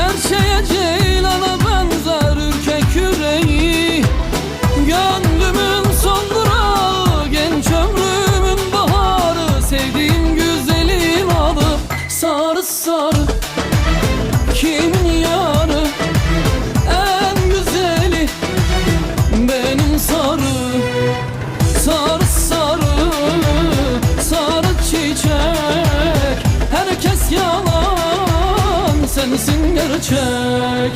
Serçeye ceylana benzer ürkek yüreği. Gönlümün son durağı Genç ömrümün baharı. Sevdiğim güzelim adı Sarı sarı Kimin yanı En güzeli Benim Sarı Sensin gerçek